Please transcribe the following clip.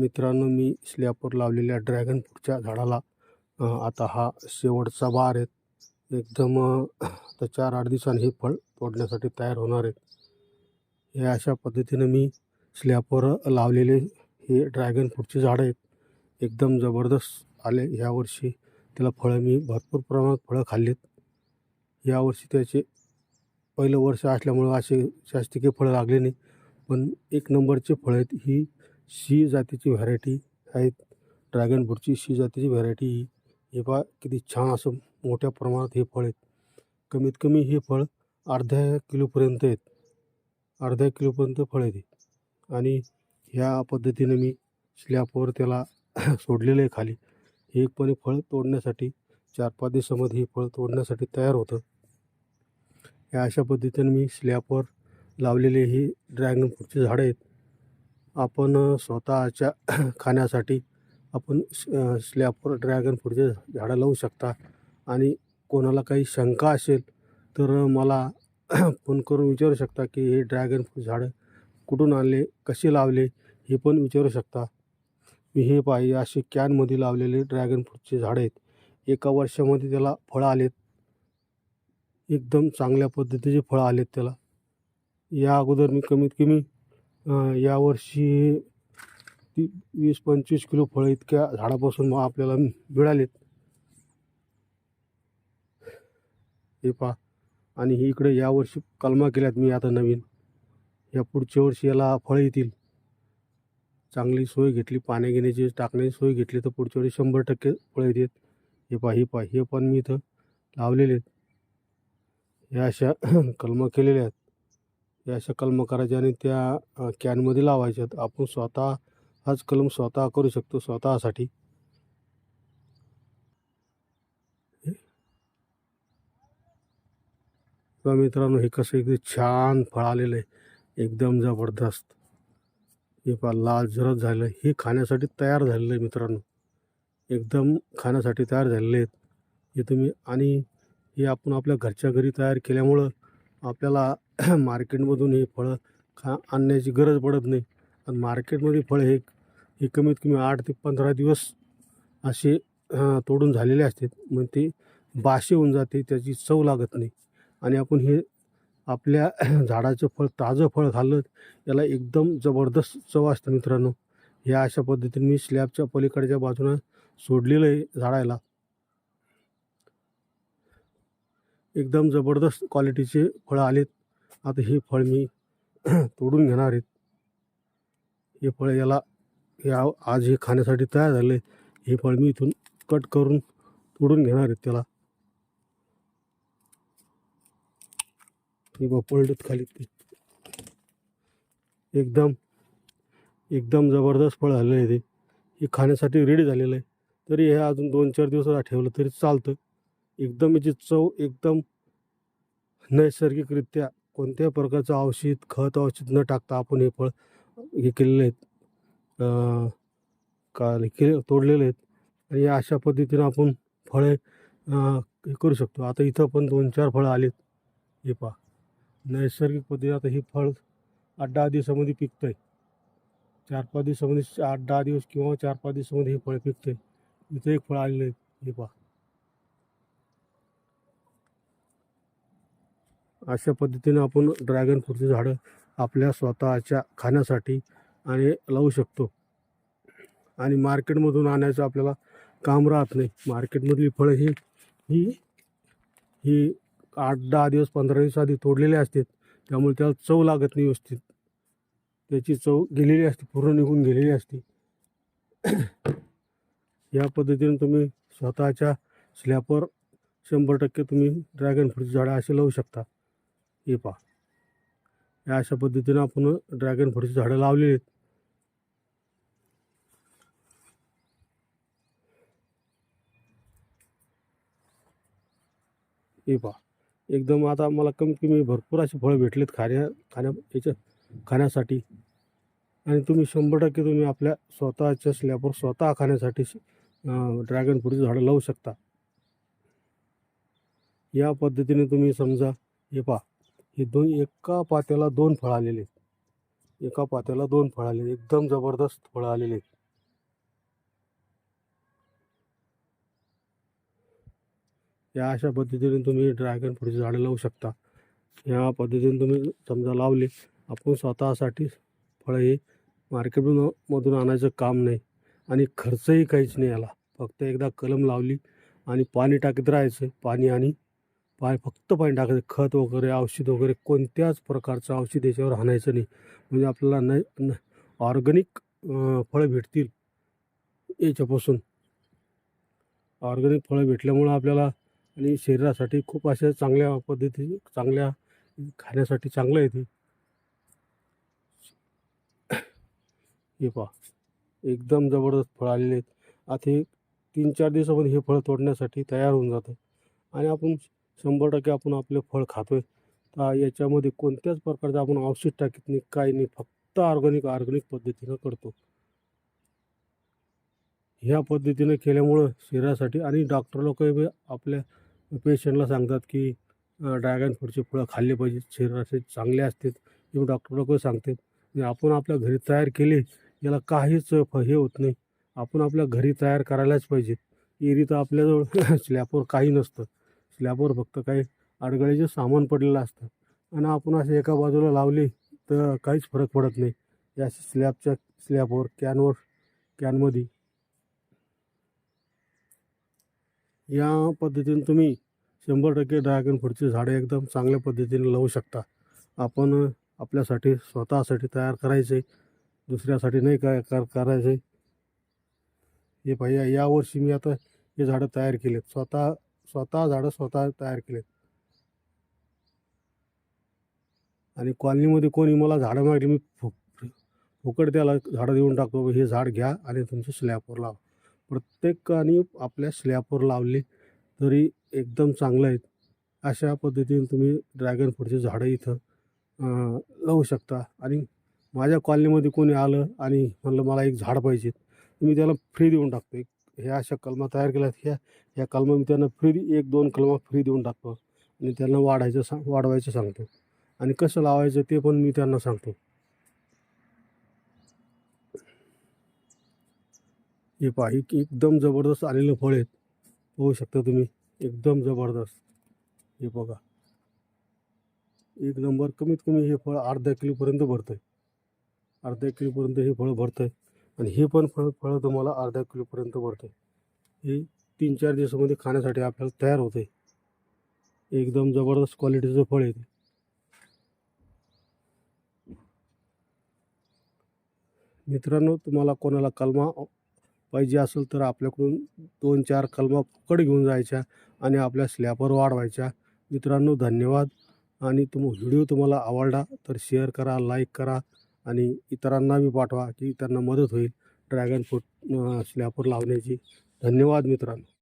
मित्रांनो मी स्लॅपवर लावलेल्या ड्रॅगन फ्रूटच्या झाडाला आता हा शेवटचा बार आहे. एकदम आता चार आठ दिवसांनी हे फळ तोडण्यासाठी तयार होणार आहेत हे अशा पद्धतीनं मी स्लॅपवर लावलेले हे ड्रॅगन फ्रूटची झाडं आहेत. एकदम जबरदस्त आले. यावर्षी त्याला फळं मी भरपूर प्रमाणात फळं खाल्लीत. यावर्षी त्याचे पहिलं वर्ष असल्यामुळं असे जास्ती फळं लागले नाही. पण एक नंबरचे फळं आहेत ही शी जातीची व्हरायटी आहेत. ड्रॅगन फ्रूटची शी जातीची व्हरायटी ही. हे पहा किती छान असं मोठ्या प्रमाणात हे फळ आहेत. कमीत कमी हे फळ अर्ध्या किलोपर्यंत आहेत. अर्ध्या किलोपर्यंत फळ आहे आणि ह्या पद्धतीने मी स्लॅपवर त्याला सोडलेलं आहे खाली. हे पण फळ तोडण्यासाठी चार पाच दिवसामध्ये हे फळ तोडण्यासाठी तयार होतं. या अशा पद्धतीने मी स्लॅपवर लावलेले ही ड्रॅगन फ्रूटची झाडं आहेत. आपण स्वतःच्या खाण्यासाठी आपण स्लॅपवर ड्रॅगन फ्रूटचे झाडं लावू शकता. आणि कोणाला काही शंका असेल तर मला फोन करून विचारू शकता की हे ड्रॅगन फ्रूट झाडं कुठून आणले कसे लावले हे पण विचारू शकता. मी हे पाहिजे असे कॅनमध्ये लावलेले ड्रॅगन फ्रूटचे झाडं आहेत. एका वर्षामध्ये त्याला फळं आलेत. एकदम चांगल्या पद्धतीचे फळं आलेत त्याला. या अगोदर मी कमीत कमी यावर्षी ती वीस पंचवीस किलो फळं इतक्या झाडापासून मग आपल्याला मिळालेत. हे पहा. आणि ही इकडे यावर्षी कलमा केल्यात मी आता नवीन. या पुढच्या वर्षी याला फळं येतील. चांगली सोय घेतली पाणी घेण्याची टाकण्याची सोय घेतली तर पुढच्या वर्षी शंभर टक्के फळं येतात हे पहा हे पहा हे पण मी इथं लावलेले आहेत. या अशा कलमं केलेल्या आहेत. या अशा कलम करायच्या आणि त्या कॅनमध्ये लावायच्यात आपण स्वतः हाच कलम स्वतः करू शकतो स्वतःसाठी. किंवा मित्रांनो हे कसं एकदम छान फळ आलेलं आहे. एकदम जबरदस्त. हे पहा लाल जरद झालं हे खाण्यासाठी तयार झालेलं आहे मित्रांनो. एकदम खाण्यासाठी तयार झालेले आहेत. हे तुम्ही आणि हे आपण आपल्या घरच्या घरी तयार केल्यामुळं आपल्याला मार्केटमधून हे फळं खा आणण्याची गरज पडत नाही. आणि मार्केटमध्ये फळं हे हे कमीत कमी आठ ते पंधरा दिवस असे तोडून झालेले असतात. मग ते बाशी होऊन जाते त्याची चव लागत नाही. आणि आपण हे आपल्या झाडाचं फळ ताजं फळ खाल्लं याला एकदम जबरदस्त चव असते मित्रांनो. ह्या अशा पद्धतीने मी स्लॅबच्या पलीकडच्या बाजूनं सोडलेलं आहे झाडाला एकदम जबरदस्त क्वालिटीचे फळं आलेत. आता हे फळ मी तोडून घेणार आहेत हे फळ याला या आज हे खाण्यासाठी तयार झाले. हे फळ मी इथून कट करून तोडून घेणार आहेत त्याला. हे बघ पलटत खाली ते. एकदम एकदम जबरदस्त फळ झालेलं आहे ते. हे खाण्यासाठी रेडी झालेलं आहे. तरी हे अजून दोन चार दिवस ठेवलं तरी चालतं. एकदम याची चव एकदम नैसर्गिकरित्या कोणत्याही प्रकारचं औषध खत औषध न टाकता आपण हे फळ हे केलेले आहेत. का केले तोडलेले आहेत. आणि या अशा पद्धतीनं आपण फळे हे करू शकतो. आता इथं पण दोन चार फळं आलेत. हे पहा. नैसर्गिक पद्धतीने आता हे फळ आठ दहा दिवसामध्ये पिकतं आहे चार पाच दिवसामध्ये आठ दहा दिवस किंवा चार पाच दिवसामध्ये हे फळ पिकतं आहे इथं एक फळ आलेलं आहे. हे पहा. अशा पद्धतीनं आपण ड्रॅगन फ्रूटची झाडं आपल्या स्वतःच्या खाण्यासाठी आणि लावू शकतो. आणि मार्केटमधून आणायचं आपल्याला काम राहत नाही. मार्केटमधली फळं ही ही ही आठ दहा दिवस पंधरा दिवस आधी तोडलेले असतात. त्यामुळे त्याला चव लागत नाही व्यवस्थित. त्याची चव गेलेली असते पूर्ण निघून गेलेली असते. या पद्धतीने तुम्ही स्वतःच्या स्लॅपवर शंभर टक्के तुम्ही ड्रॅगन फ्रूटची झाडं असे लावू शकता. हे पहा. या अशा पद्धतीनं आपण ड्रॅगन फ्रूटची झाडं लावलेली आहेत. हे पहा. एकदम आता मला कमी कमी भरपूर अशी फळं भेटलेत खाण्या खाण्या याच्या खाण्यासाठी. आणि तुम्ही शंभर टक्के तुम्ही आपल्या स्वतःच्या स्लॅबवर स्वतः खाण्यासाठी ड्रॅगन फ्रूटची झाडं लावू शकता. या पद्धतीने तुम्ही समजा हे पहा. हे दोन एका पात्याला दोन फळ आलेले एका पात्याला दोन फळ आलेले एकदम जबरदस्त फळं आलेले या अशा पद्धतीने तुम्ही ड्रॅगन फ्रूटची झाडं लावू शकता. या पद्धतीने तुम्ही समजा लावले आपण स्वतःसाठी फळं हे मार्केटमधून आणायचं काम नाही आणि खर्चही काहीच नाही याला. फक्त एकदा कलम लावली आणि पाणी टाकत राहायचं पाणी आणि पाय फक्त पाणी टाकायचं. खत वगैरे औषध वगैरे कोणत्याच प्रकारचं औषध याच्यावर आणायचं नाही. म्हणजे आपल्याला न न ऑर्गॅनिक फळं भेटतील याच्यापासून. ऑर्गॅनिक फळं भेटल्यामुळं आपल्याला आणि शरीरासाठी खूप अशा चांगल्या पद्धती चांगल्या खाण्यासाठी चांगलं आहे ते. हे पहा. एकदम जबरदस्त फळं आलेले आहेत. आता हे तीन चार दिवसामध्ये हे फळं तोडण्यासाठी तयार होऊन जातं. आणि आपण शंभर टक्के आपण आपले फळ खातोय. तर याच्यामध्ये कोणत्याच प्रकारचं आपण औषध टाकीत नाही काही नाही. फक्त ऑर्गॅनिक ऑर्गॅनिक पद्धतीनं करतो. ह्या पद्धतीनं केल्यामुळं शरीरासाठी आणि डॉक्टर लोक आपल्या पेशंटला सांगतात की ड्रॅगन फ्रूटचे फळं खाल्ले पाहिजे शरीरासाठी चांगले असतात किंवा डॉक्टर लोक सांगतात. आपण आपल्या घरी तयार केले याला काहीच फ हे होत नाही. आपण आपल्या घरी तयार करायलाच पाहिजे एरी तर आपल्याजवळ स्लॅबवर काही नसतं. स्लॅबवर फक्त काही अडगळीचे सामान पडलेलं असतं. आणि आपण असे एका बाजूला लावले तर काहीच फरक पडत नाही. या स्लॅबच्या स्लॅबवर कॅनवर कॅनमध्ये. या पद्धतीने तुम्ही शंभर टक्के ड्रॅगन फ्रूटची झाडं एकदम चांगल्या पद्धतीने लावू शकता. आपण आपल्यासाठी स्वतःसाठी तयार करायचे दुसऱ्यासाठी नाही काय कर करायचे. हे पाहिजे यावर्षी मी आता हे झाडं तयार केलेत. स्वतः स्वतः झाडं स्वतः तयार केलेत. आणि कॉलनीमध्ये कोणी मला झाडं मागली मी फु फुकट त्याला झाडं देऊन टाकतो हे झाड घ्या आणि तुमच्या स्लॅबवर लावा. प्रत्येकाने आपल्या स्लॅबवर लावले तरी एकदम चांगलं आहेत अशा पद्धतीने तुम्ही ड्रॅगन फ्रूटचे झाडं इथं लावू शकता. आणि माझ्या कॉलनीमध्ये कोणी आलं आणि म्हणलं मला एक झाड पाहिजे मी त्याला फ्री देऊन टाकतो. एक ह्या अशा कलमा तयार केल्यात. ह्या ह्या कलमा मी त्यांना फ्री एक दोन कलमा फ्री देऊन टाकतो. आणि त्यांना वाढायचं सांग वाढवायचं सांगतो. आणि कसं लावायचं ते पण मी त्यांना सांगतो. हे पहा एक एकदम जबरदस्त आलेलं फळ आहेत. पाहू शकता तुम्ही एकदम जबरदस्त. हे बघा. एक नंबर कमीत कमी हे फळ अर्धा किलोपर्यंत भरतं आहे अर्धा किलोपर्यंत हे फळ भरतं आहे आणि हे पण फळ फळं तुम्हाला अर्धा किलोपर्यंत भरते ही हे तीन चार दिवसामध्ये खाण्यासाठी आपल्याला तयार होते. एकदम जबरदस्त क्वालिटीचं फळ आहे मित्रांनो तुम्हाला कोणाला कलमा पाहिजे असेल तर आपल्याकडून दोन चार कलमा फुकट घेऊन जायच्या आणि आपल्या स्लॅपर वाढवायच्या. मित्रांनो धन्यवाद. आणि तुम व्हिडिओ तुम्हाला आवडला तर शेअर करा लाईक करा. आणि इतरांना बी पाठवा की त्यांना मदत होईल. ड्रॅगन फ्रूट स्लॅपर लावण्याची. धन्यवाद मित्रांनो.